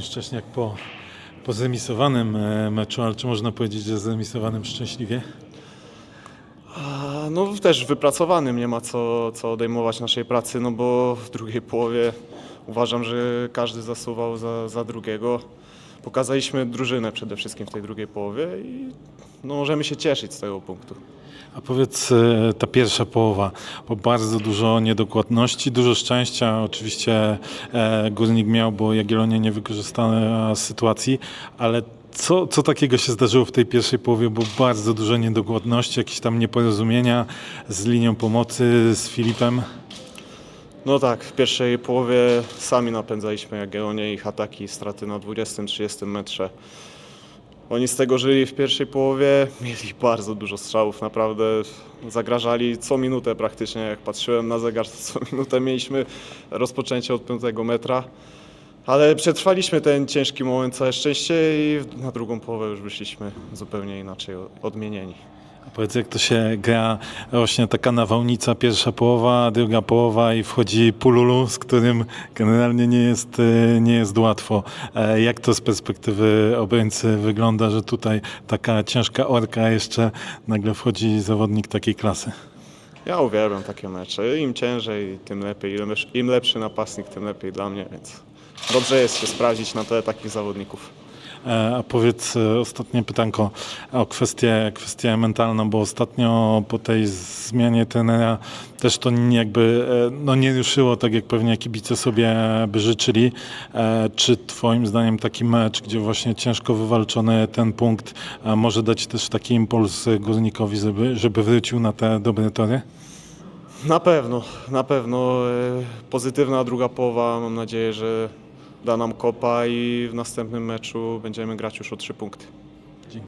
Szcześniak po, po zremisowanym e, meczu, ale czy można powiedzieć, że zremisowanym szczęśliwie? No też wypracowanym, nie ma co, co odejmować naszej pracy, no bo w drugiej połowie uważam, że każdy zasuwał za, za drugiego. Pokazaliśmy drużynę przede wszystkim w tej drugiej połowie i no, możemy się cieszyć z tego punktu. A powiedz, e, ta pierwsza połowa, bo bardzo dużo niedokładności, dużo szczęścia oczywiście e, Górnik miał, bo Jagiellonia nie wykorzystała sytuacji, ale co, co takiego się zdarzyło w tej pierwszej połowie, bo bardzo dużo niedokładności, jakieś tam nieporozumienia z linią pomocy, z Filipem. No tak, w pierwszej połowie sami napędzaliśmy Jagiellonię, ich ataki, straty na 20-30 metrze. Oni z tego żyli w pierwszej połowie, mieli bardzo dużo strzałów, naprawdę zagrażali co minutę praktycznie. Jak patrzyłem na zegar, to co minutę mieliśmy rozpoczęcie od 5 metra. Ale przetrwaliśmy ten ciężki moment, całe szczęście i na drugą połowę już wyszliśmy zupełnie inaczej odmienieni. Powiedz, jak to się gra, rośnie taka nawałnica, pierwsza połowa, druga połowa i wchodzi Pululu, z którym generalnie nie jest, e, nie jest łatwo. E, Jak to z perspektywy obrońcy wygląda, że tutaj taka ciężka orka jeszcze nagle wchodzi zawodnik takiej klasy? Ja uwielbiam takie mecze. Im ciężej, tym lepiej. Im lepszy, im lepszy napastnik, tym lepiej dla mnie, więc dobrze jest się sprawdzić na tle takich zawodników. E, A powiedz e, ostatnie pytanko o kwestię, kwestię mentalną, bo ostatnio po tej zmianie trenera też to jakby e, no nie ruszyło tak, jak pewnie kibice sobie by życzyli. Czy twoim zdaniem taki mecz, gdzie właśnie ciężko wywalczony ten punkt może dać też taki impuls górnikowi, żeby, żeby wrócił na te dobre tory? Na pewno, na pewno. Pozytywna druga połowa. Mam nadzieję, że da nam kopa i w następnym meczu będziemy grać już o trzy punkty.